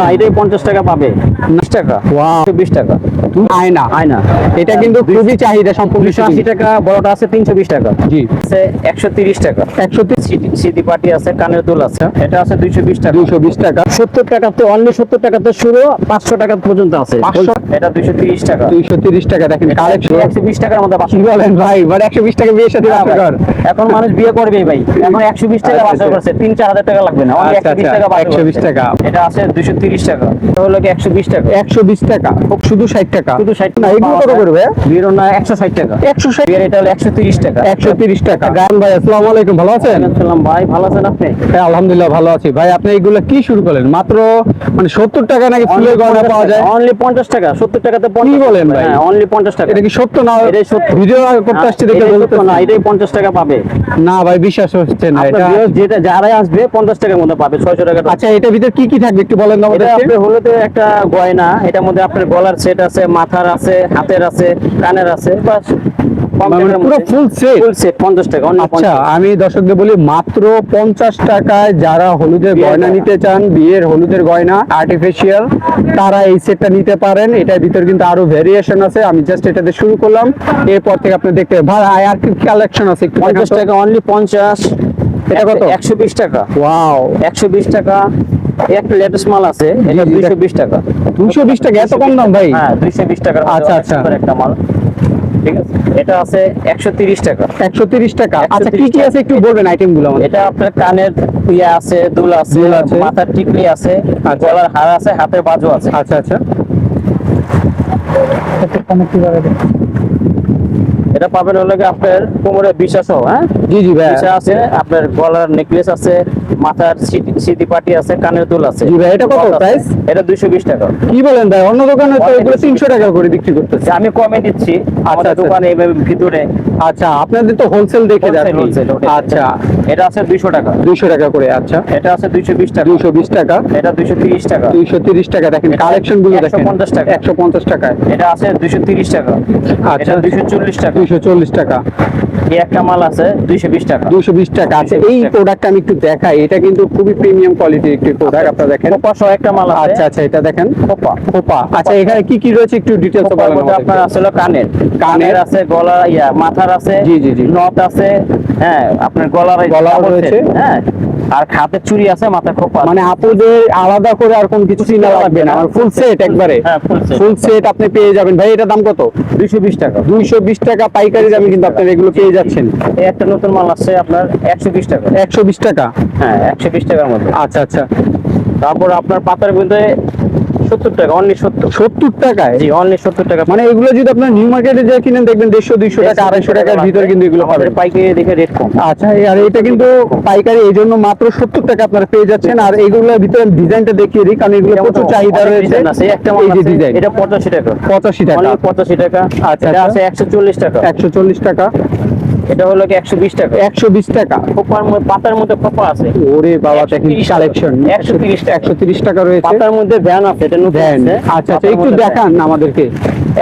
না এটাই পঞ্চাশ টাকা পাবে। বিশ টাকা? বিশ টাকা। আয়না আয়না। এটা কিন্তু খুবই চাহিদা সম্পূর্ণ দুশো আশি টাকা বড়টা আছে তিনশো বিশ টাকা। জি। আছে একশো তিরিশ টাকা। একশো সিটি পার্টি আছে কানের দুল আছে। এটা আছে দুইশো বিশ টাকা। বিশ টাকা। সত্তর টাকাতে অনলি সত্তর টাকাতে শুরু পাঁচশো টাকা পর্যন্ত আছে। এটা দুইশো তিরিশ টাকা। দুইশো তিরিশ টাকা দেখেন কালেকশন একশো বিশ টাকার মধ্যে কি বলেন ভাই মানে একশো বিশ টাকা বিয়ের সাথে হ্যাঁ এখন মানুষ বিয়ে করবে ভাই। এখন একশো বিশ টাকা আচ্ছা, বাসা আচ্ছা। করছে তিন চার হাজার টাকা লাগবে না। আচ্ছা, 120 আচ্ছা, টাকা বাসা 120 করছে। টাকা। এটা আছে দুইশো তিরিশ টাকা। এটা হলো কি একশো বিশ টাকা? একশো বিশ টাকা। শুধু ষাট টাকা? শুধু ষাট না এগুলো কত করবে? বিয়ের না একশো ষাট টাকা। একশো ষাট? বিয়ের এটা হলো একশো তিরিশ টাকা। একশো তিরিশ টাকা। গান ভাই আসসালামু আলাইকুম। ভালো আছেন? সালাম ভাই ভালো আছেন আপনি? হ্যাঁ আলহামদুলিল্লাহ ভালো আছি। ভাই আপনি এগুলো কি শুরু করলেন? মাত্র মানে সত্তর টাকা নাকি ফুলের গয়না পাওয়া যায়? অনলি পঞ্চাশ টাকা সত্তর টাকাতে কি বলেন ভাই? হ্যাঁ অনলি পঞ্চাশ টাকা। এটা কি সত্য না এটাই সত্য। ভিডিও করতে আসছি দেখে এটাই না এটাই পঞ্চাশ টাকা পাবে। না ভাই বিশ্বাস হচ্ছে না এটা যেটা যারাই আসবে পঞ্চাশ টাকার মধ্যে পাবে ছয়শো টাকা আচ্ছা এটার ভিতরে কি কি থাকবে একটু বলেন না এটা হলুদে একটা গয়না এটার মধ্যে আপনার গলার সেট আছে মাথার আছে হাতের আছে কানের আছে বাস মানে আচ্ছা আমি দর্শকদের বলি মাত্র পঞ্চাশ টাকায় যারা হলুদের গয়না। নিতে চান বিয়ের হলুদের গয়না আর্টিফিশিয়াল তারা এই সেটটা নিতে পারেন। এটার ভিতরে কিন্তু আরও ভেরিয়েশন আছে আমি জাস্ট এটাতে শুরু করলাম। এরপর থেকে আপনি দেখতে ভাই আর কি কালেকশন আছে পঞ্চাশ টাকা অনলি পঞ্চাশ। এটা কত? একশো বিশ টাকা। ওয়াও একশো বিশ টাকা। একটা লেটেস্ট মাল আছে এটা জি, জি, দুইশো বিশ টাকা। দুশো বিশ টাকা? এত কম দাম ভাই? হ্যাঁ দুইশো বিশ টাকার মধ্যে আচ্ছা, আচ্ছা। একটা মাল। ঠিক আছে? এটা আছে একশো তিরিশ টাকা। একশো তিরিশ টাকা? আচ্ছা কি কি আছে একটু বলবেন আইটেমগুলো আমাদের? এটা আপনার কানের ইয়ে আছে দুল আছে মাথার টিকলি আছে আচ্ছা। গলার হার আছে হাতের বাজু আছে। আচ্ছা আচ্ছা। এটা পাবেন হলো কি আপনার কোমরে বিশ্বাস হ্যাঁ? জি জি ভাই। বিছা আছে আপনার গলার নেকলেস আছে মাথার সিটি- পাটি আছে কানের দুল আছে। জি ভাই, এটা কত price? এটা দুইশো বিশ টাকা। কি বলেন ভাই অন্য দোকানে তো এগুলো দোকানে তিনশো টাকা করে বিক্রি করতেছে। আমি কমে দিচ্ছি আমাদের আচ্ছা। দোকানে এইভাবে ভিতরে। আচ্ছা আপনাদের তো হোলসেল দেখে যাচ্ছি। আচ্ছা। এটা আছে দুইশো টাকা। দুইশো টাকা করে আচ্ছা। এটা আছে দুইশো বিশ টাকা। দুইশো বিশ টাকা। এটা দুইশো তিরিশ টাকা। দুইশো তিরিশ টাকা দেখেন কালেকশনগুলো দেখেন। 150 টাকা। একশো পঞ্চাশ টাকায়। এটা আছে দুইশো তিরিশ টাকা। আচ্ছা। এটা দুইশো চল্লিশ টাকা। দুইশো চল্লিশ টাকা। এই একটা মাল আছে দুইশো বিশ টাকা। দুইশো বিশ টাকা। আচ্ছা 220 এই আমি একটু দেখাই। এটা কিন্তু খুবই প্রিমিয়াম কোয়ালিটির একটি প্রোডাক্ট আপনারা দেখেন। সহ একটা মাল আছে। আচ্ছা আচ্ছা এটা দেখেন। খোপা আচ্ছা এখানে কি কি রয়েছে একটু কোপার বলেন আপনার আসলে কানের। কানের। আছে গলা ইয়া মাথার আছে জি, জি, জি। নথ আছে হ্যাঁ আপনার গলার রয়েছে। হ্যাঁ আর হাতের চুড়ি আছে মাথায় খোপা আছে। মানে আপুদের আলাদা করে আর কোন কিছু চিনা লাগবে না। আমার ফুল সেট একবারে। হ্যাঁ, ফুল সেট আপনি পেয়ে যাবেন। ভাই এটার দাম কত? দুইশো বিশ টাকা। দুইশো বিশ টাকা পাইকারি দামে কিন্তু আপনার এগুলো পেয়ে যাচ্ছেন। একটা নতুন মাল আসছে আপনার একশো বিশ টাকা। একশো বিশ টাকা? হ্যাঁ একশো বিশ টাকার মধ্যে। আচ্ছা আচ্ছা। তারপর আপনার পাতার মধ্যে সত্তর টাকা অনলি সত্তর। সত্তর টাকায়? জি অনলি সত্তর টাকা। মানে এগুলো যদি আপনার নিউ মার্কেটে যায় কিনেন দেখবেন দেড়শো দুইশো টাকা আড়াইশো টাকার ভিতরে কিন্তু এগুলো পাবেন। পাইকারি দেখে রেট কম। আচ্ছা আর এটা কিন্তু পাইকারি এই জন্য মাত্র সত্তর টাকা আপনারা পেয়ে যাচ্ছেন। আর এগুলোর ভিতরে ডিজাইনটা দেখিয়ে দিই কারণ এগুলো প্রচুর চাহিদা রয়েছে। আছে। একটা যে ডিজাইন এটা পঁচাশি টাকা। পঁচাশি টাকা। পঁচাশি টাকা। আচ্ছা, আচ্ছা। আছে একশো চল্লিশ টাকা। একশো চল্লিশ টাকা। এটা হলো কি একশো বিশ টাকা? একশো বিশ টাকা। খোপার মধ্যে পাতার মধ্যে খোপা আছে। ওরে বাবা দেখেন কালেকশন 130 টাকা। একশো তিরিশ টাকা। রয়েছে। পাতার মধ্যে ভ্যান আছে এটা নতুন আছে। আচ্ছা আচ্ছা একটু দেখান আমাদেরকে।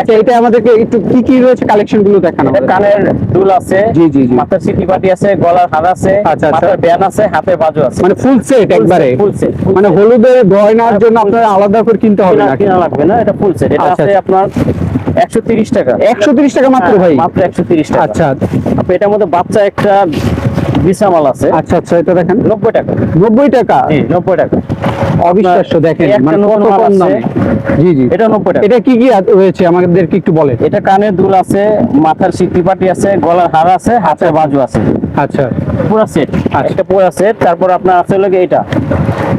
আচ্ছা এটা আমাদেরকে একটু কি কি রয়েছে কালেকশনগুলো দেখান কানের দুল আছে জি, জি, জি। মাথার সিটি পাটি আছে গলার হার আছে আচ্ছা, আচ্ছা। মাথার ব্যান আছে হাতের বাজু আছে। মানে ফুল সেট একবারে। ফুল সেট মানে হলুদের গয়নার জন্য আপনার আলাদা করে কিনতে হবে না কিনা লাগবে না এটা ফুল সেট এটা আচ্ছা, আছে আচ্ছা। আপনার একশো তিরিশ টাকা। একশো তিরিশ টাকা মাত্র হ্যাঁ, ভাই। মাত্র একশো তিরিশ টাকা। আচ্ছা। এটার মধ্যে বাচ্চা একটা বিশা মাল আছে। আচ্ছা আচ্ছা এটা দেখেন। নব্বই টাকা। নব্বই টাকা? জি নব্বই টাকা। অবিশ্বাস্য দেখেন মানে কত কম। দামে। জি জি। এটা নব্বই টাকা। এটা কি কি রয়েছে আমাদেরকে একটু বলেন। এটা কানের দুল আছে মাথার সিটি পাটি আছে গলার হার আছে হাতের বাজু আছে। আচ্ছা। পুরো সেট আচ্ছা। পুরো সেট তারপর আপনার আছে হলো গিয়ে এটা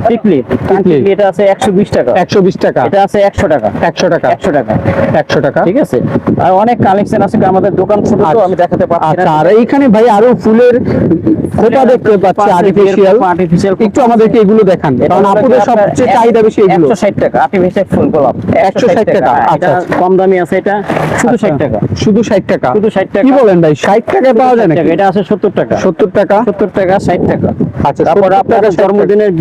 টিকলি টিকলি। এটা আছে একশো বিশ টাকা। একশো বিশ টাকা। এটা আছে একশো টাকা। একশো টাকা। একশো টাকা। একশো টাকা। ঠিক আছে? আর অনেক কালেকশন আছে আমাদের দোকান ছোট তো আমি দেখাতে পারছি আচ্ছা না আর এইখানে ভাই আরও ফুলের খোপা দেখতে পাচ্ছি আর্টিফিশিয়াল আর্টিফিশিয়াল একটু আমাদেরকে এগুলো দেখান। কারণ আপুদের সবচেয়ে চাহিদা বেশি এগুলো। একশো ষাট টাকা আর্টিফিশিয়াল ফুল গোলাপ। 160 টাকা, আচ্ছা, আচ্ছা। কম দামি আছে এটা। শুধু ষাট আচ্ছা, টাকা। শুধু ষাট টাকা। শুধু 60 টাকা। কি বলেন ভাই ষাট টাকায় পাওয়া যায় 60 নাকি? এটা আছে সত্তর টাকা। সত্তর টাকা? সত্তর টাকা ষাট টাকা। আচ্ছা, তারপর 70 60 টাকা। জন্মদিনের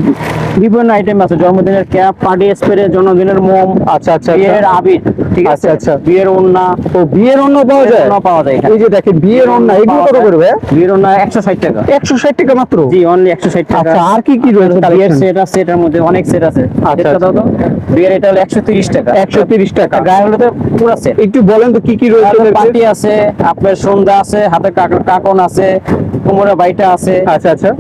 বিভিন্ন আইটেম আছে। জন্মদিনের ক্যাপ পার্টি স্প্রে জন্মদিনের মোম আচ্ছা আচ্ছা আচ্ছা। বিয়ের আবির ঠিক আছে? আচ্ছা, আচ্ছা। বিয়ের ওন্না। তো বিয়ের অন্য পাওয়া যায়? ওন্না পাওয়া যায় এই যে দেখেন বিয়ের অন্য এগুলো কত করবে বিয়ের ওন্না একশো ষাট টাকা। একশো ষাট টাকা মাত্র? জি অনলি একশো ষাট টাকা। আচ্ছা আর কি কি রয়েছে বিয়ের সেট আছে এটার মধ্যে অনেক সেট আছে। আচ্ছা, দাও তো। বিয়ের এটা হলো একশো তিরিশ টাকা। একশো তিরিশ টাকা। গায়ে হলুদে পুরো সেট একটু বলেন তো কি কি রয়েছে পার্টি আছে আপনার সন্ধ্যা আছে হাতে কাক- কাকন আছে কোমরে বাইটা আছে। আচ্ছা আচ্ছা।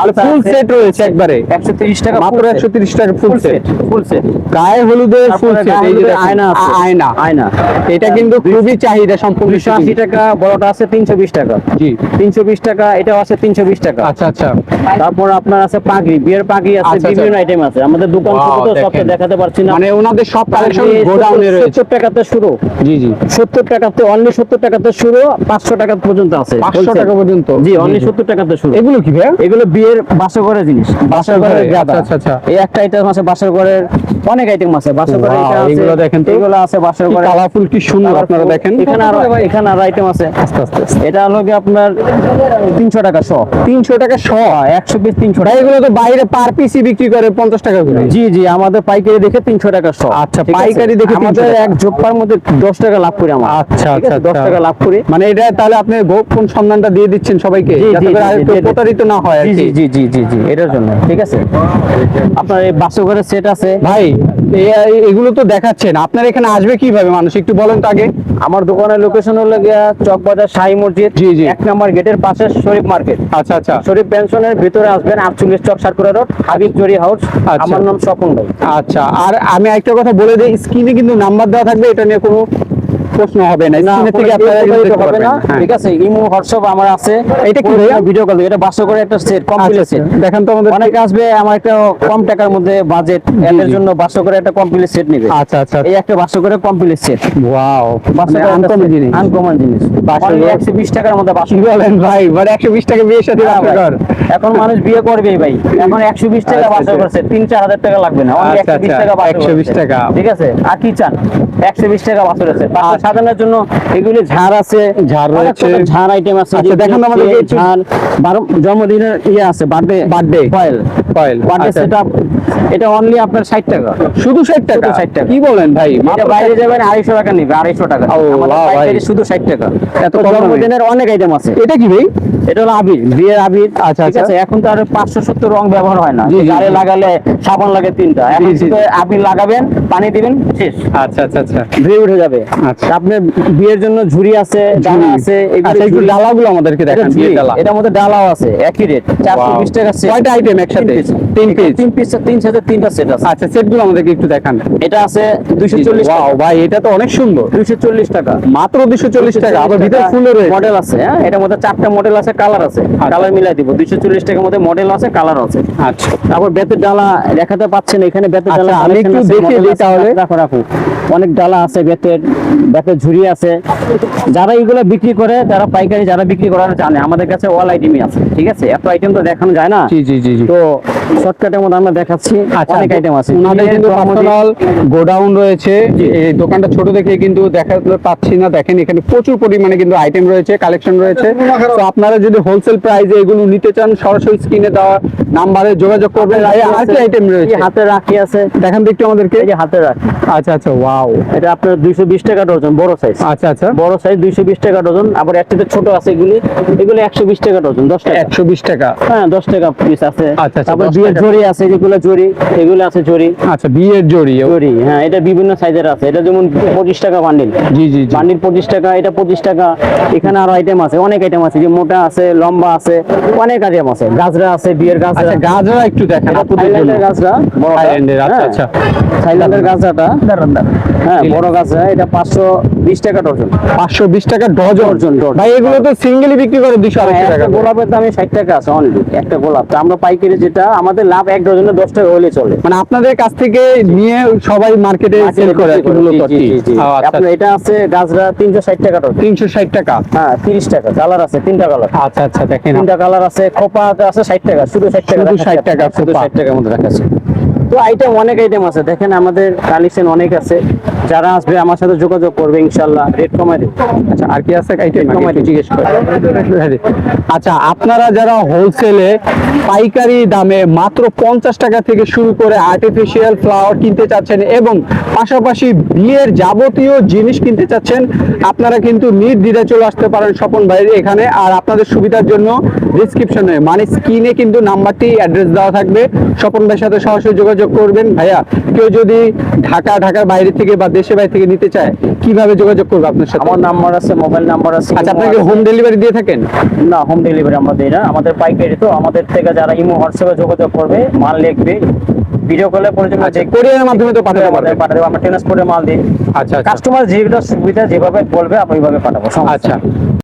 আলতা ফুল সেট রয়েছে একবারে। একশো তিরিশ টাকা মাত্র একশো তিরিশ টাকা ফুল সেট ফুল সেট গায়ে হলুদের ফুল সেট এই যে আয়না আছে। আয়না। আয়না। এটা কিন্তু খুবই চাহিদা সম্পূর্ণ দুশো আশি টাকা বড়টা আছে তিনশো বিশ টাকা। জি। তিনশো বিশ টাকা এটাও আছে তিনশো বিশ টাকা। আচ্ছা আচ্ছা। তারপর আপনার আছে পাগড়ি বিয়ের পাগড়ি আছে আচ্ছা, আচ্ছা। বিভিন্ন আইটেম আছে। আমাদের দোকান থেকে তো সবটা দেখাতে পারছি না। মানে ওনাদের সব কালেকশন গোডাউনে রয়েছে। টাকাতে শুরু। জি জি। সত্তর টাকাতে অনলি সত্তর টাকাতে শুরু পাঁচশো টাকা পর্যন্ত আছে। পাঁচশো Wholesale। টাকা পর্যন্ত। জি অনলি সত্তর টাকাতে শুরু। এগুলো কি ভাইয়া? এগুলো বিয়ের বাসর ঘরের জিনিস বাসর ঘরের গাদা। আচ্ছা, আচ্ছা, আচ্ছা। এই একটা আইটেম আছে বাসর ঘরের অনেক আইটেম আছে। বাসর ঘরের এটা আছে এগুলো দেখেন তো। এগুলো আছে বাসর ঘরে কালারফুল কি সুন্দর আপনারা দেখেন। এখানে আরও এখানে আরও আইটেম আছে। আস্তে আস্তে। এটা হলো কি আপনার তিনশো টাকা শ। তিনশো টাকা শ? একশো পিস তিনশো ভাই টাকা। এগুলো তো বাইরে পার পিসি বিক্রি করে পঞ্চাশ টাকা করে। জি জি আমাদের পাইকারি দেখে তিনশো টাকা শ। আচ্ছা, পাইকারি দেখে আমাদের এক জোপ্পার মধ্যে দশ টাকা লাভ করি আমরা। আচ্ছা? আচ্ছা দশ আচ্ছা। টাকা লাভ করি। মানে এটা তাহলে আপনি গোপন সন্ধানটা দিয়ে দিচ্ছেন সবাইকে। যাতে করে। প্রতারিত না হয় আর কি। জি জি জি জি এটার জন্য ঠিক আছে? আপনার এই বাসঘরের সেট আছে। ভাই এগুলো তো দেখাচ্ছেন। আপনার এখানে আসবে কীভাবে মানুষ? একটু বলেন তো আগে। আমার দোকানের লোকেশন হলো গিয়া চকবাজার শাহী মসজিদ। জি, জি। এক নম্বর গেটের পাশে শরীফ মার্কেট আচ্ছা আচ্ছা। শরীফ পেনশনের ভিতরে আসবেন আটচল্লিশ চক সাতপুরা রোড হাবিব জরি হাউস আচ্ছা। আমার নাম স্বপন ভাই। আচ্ছা আর আমি একটা কথা বলে দিই স্ক্রিনে কিন্তু নাম্বার দেওয়া থাকবে এটা নিয়ে কোনো প্রশ্ন হবে না স্ক্রিনে থেকে আপনারা দেখতে পারবেন হ্যাঁ। ঠিক আছে ইমো হোয়াটসঅ্যাপ আমার আছে এটা কি ভাইয়া? ভিডিও কল এটা বাসো করে একটা সেট আচ্ছা, কমপ্লিট আচ্ছা। সেট দেখান তো আমাদের অনেক আসবে আমার একটা কম টাকার মধ্যে বাজেট এদের জি। জন্য বাসো করে একটা কমপ্লিট সেট নেবে আচ্ছা আচ্ছা এই একটা বাসো করে কমপ্লিট সেট ওয়াও মানে আনকমন জিনিস আনকমন জিনিস বাসর ঘর। একশো বিশ টাকার মধ্যে বাসো কি বলেন ভাই মানে একশো বিশ টাকা বিয়ের সাথে হ্যাঁ বাসর ভাই। ঘর। এখন মানুষ বিয়ে করবেই ভাই এখন একশো বিশ টাকা আচ্ছা, বাসর আচ্ছা। করছে তিন চার হাজার টাকা লাগবে না আচ্ছা, একশো বিশ আচ্ছা, টাকা বাসর 120 করছে। টাকা। ঠিক আছে আর কি চান একশো বিশ টাকা বাসর আছে তারপর সাজানোর জন্য এগুলি ঝাড় আছে। ঝাড় রয়েছে। ঝাড় আইটেম আছে। দেখেন আমাদের দেখান তো আমাদেরকে ঝাড় জন্মদিনের ইয়ে আছে বার্থডে। বার্থডে। ফয়েল আচ্ছা। সেটআপ এটা অনলি আপনার ষাট টাকা। শুধু ষাট টাকা? 60 টাকা। কি বলেন ভাই? এটা বাইরে যাবেন আড়াইশো টাকা নিবে আড়াইশো টাকা। আমাদের পাইকারি শুধু ষাট টাকা। এত এত কম দামে? অনেক আইটেম আছে। এটা কি ভাই? এটা হলো আবির বিয়ের আবির। আচ্ছা, ঠিক আচ্ছা। আছে এখন তো আর পাঁচশো সত্তর রং ব্যবহার হয় না। গাড়ি লাগালে সাবান লাগে তিনটা। এখন জি। লাগাবেন পানি দিবেন শেষ। আচ্ছা আচ্ছা আচ্ছা। ধুয়ে উঠে যাবে। আচ্ছা। আপনার বিয়ের জন্য ঝুড়ি আছে ডালা আছে এগুলো একটু ডালাগুলো আমাদেরকে দেখান ঝুড়ি, বিয়ের ডালা। এটার মধ্যে ডালাও আছে একই রেট চারশো Wow. বিশ টাকা কয়টা আইটেম একসাথে? তিন পিস তিন পিস তিন তিনটা সেট আছে। আচ্ছা সেটগুলো আমাদেরকে একটু দেখান। এটা আছে ওয়াও ভাই এটা তো অনেক সুন্দর। দুইশো চল্লিশ টাকা। মাত্র দুশো চল্লিশ টাকা আবার ভিতরে ফুলও রয়েছে। মডেল আছে হ্যাঁ? এটার মধ্যে চারটা মডেল আছে কালার আছে। কালার মিলাই দিব। দুইশো চল্লিশ টাকার মধ্যে মডেল আছে কালার আছে। আচ্ছা। তারপর বেতের ডালা দেখাতে পাচ্ছেন এখানে বেতের আচ্ছা, ডালা আমি collection একটু আছে, দিই তাহলে। রাখো রাখো। অনেক ডালা আছে বেতের বেতের ঝুড়ি আছে। যারা এইগুলো বিক্রি করে তারা পাইকারি যারা বিক্রি করার জানে। আমাদের কাছে অল আইটেমই আছে ঠিক আছে? এত আইটেম তো দেখানো যায় না। জি জি জি জি। তো শর্টকাটের মধ্যে আমরা দেখাচ্ছি। আচ্ছা অনেক আইটেম আছে। ওনাদের কিন্তু পার্সোনাল গোডাউন রয়েছে। এই দোকানটা ছোট দেখে কিন্তু দেখাতে পাচ্ছি না। দেখেন এখানে প্রচুর পরিমাণে কিন্তু আইটেম রয়েছে কালেকশন রয়েছে। তো আপনারা যদি হোলসেল প্রাইসে এগুলো নিতে চান সরাসরি স্ক্রিনে দেওয়া নাম্বারে যোগাযোগ করবেন। আর আর কি আইটেম রয়েছে? হাতে রাখি আছে। দেখান তো একটু আমাদেরকে। এই যে হাতে রাখি। আচ্ছা আচ্ছা ওয়াও এটা আপনার দুইশো বিশ টাকা ডজন বড় সাইজ আচ্ছা আচ্ছা। বড় সাইজ দুইশো বিশ টাকা ডজন। আবার একটাতে ছোট আছে এগুলি। এগুলো একশো বিশ টাকা ডজন দশ টাকা। একশো বিশ টাকা। হ্যাঁ দশ টাকা পিস আছে। আচ্ছা, তারপর বিয়ের জড়ি আছে যেগুলো জড়ি এগুলো আছে জড়ি। আচ্ছা বিয়ের জড়ি জড়ি হ্যাঁ এটা বিভিন্ন সাইজের আছে। এটা যেমন পঁচিশ টাকা বান্ডিল জি জি বান্ডিল পঁচিশ টাকা এটা পঁচিশ টাকা। এখানে আরও আইটেম আছে অনেক আইটেম আছে যে মোটা আছে লম্বা আছে অনেক আইটেম আছে। গাজরা আছে বিয়ের গাজরা। আচ্ছা গাজরা একটু দেখেন থাইল্যান্ডের গাজরা থাইল্যান্ডের, আচ্ছা, হ্যাঁ। আচ্ছা। থাইল্যান্ডের গাজরাটা। হ্যাঁ বড় গাজরা এটা পাঁচশো বিশ টাকা ডজন। পাঁচশো বিশ টাকা ডজন? ডজন। ভাই এগুলো তো সিঙ্গেলি বিক্রি করে দুশো আড়াইশো একটা টাকা গোলাপের দামে ষাট টাকা আছে অনলি একটা গোলাপ। তা আমরা পাইকারি যেটা আমাদের লাভ এক ডজনে দশ টাকা হলে চলে। মানে আপনাদের কাছ থেকে নিয়ে সবাই মার্কেটে সেল করে আপনার এটা আছে গাজরা তিনশো ষাট টাকা ডজন। তিনশো ষাট টাকা? হ্যাঁ তিরিশ টাকা। কালার আছে তিনটা কালার। আচ্ছা আচ্ছা দেখেন। তিনটা কালার আছে খোপা আছে ষাট টাকা শুধু ষাট টাকা শুধু 60 টাকা শুধু। ষাট টাকার মধ্যে রাখা আছে তো আইটেম অনেক আইটেম আছে। দেখেন আমাদের কালেকশন অনেক আছে। যারা আসবে আমার সাথে যোগাযোগ করবে ইনশাল্লাহ রেট কমাই দেবো। আচ্ছা আর কি আছে? একটু জিজ্ঞেস করি। আচ্ছা আপনারা যারা হোলসেলে পাইকারি দামে মাত্র পঞ্চাশ টাকা থেকে শুরু করে আর্টিফিশিয়াল ফ্লাওয়ার কিনতে চাচ্ছেন এবং পাশাপাশি বিয়ের যাবতীয় জিনিস কিনতে চাচ্ছেন আপনারা কিন্তু নির্দ্বিধায় চলে আসতে পারেন স্বপন ভাইয়ের এখানে। আর আপনাদের সুবিধার জন্য ডিসক্রিপশনে মানে স্ক্রিনে কিন্তু নাম্বারটি অ্যাড্রেস দেওয়া থাকবে। স্বপন ভাইয়ের সাথে সরাসরি যোগাযোগ করবেন। ভাইয়া কেউ যদি ঢাকা ঢাকার বাইরে থেকে বা দেশের বাইরে থেকে নিতে চায় কীভাবে যোগাযোগ করবে আপনার সাথে? আমার নাম্বার আছে মোবাইল নাম্বার আছে আচ্ছা আপনাকে হোম ডেলিভারি দিয়ে থাকেন? না হোম ডেলিভারি আমরা দিই না আমাদের পাইকারি তো আমাদের থেকে যারা ইমো হোয়াটসঅ্যাপে যোগাযোগ করবে মাল লিখবে ভিডিও কলে পরিচয় আচ্ছা এর মাধ্যমে তো পাঠাতে আমাদের পাঠাতে পাঠাবো আমরা ট্রান্সপোর্টে মাল দিই। আচ্ছা আচ্ছা। কাস্টমার যেটা সুবিধা যেভাবে বলবে আমরা ওইভাবে পাঠাবো আচ্ছা।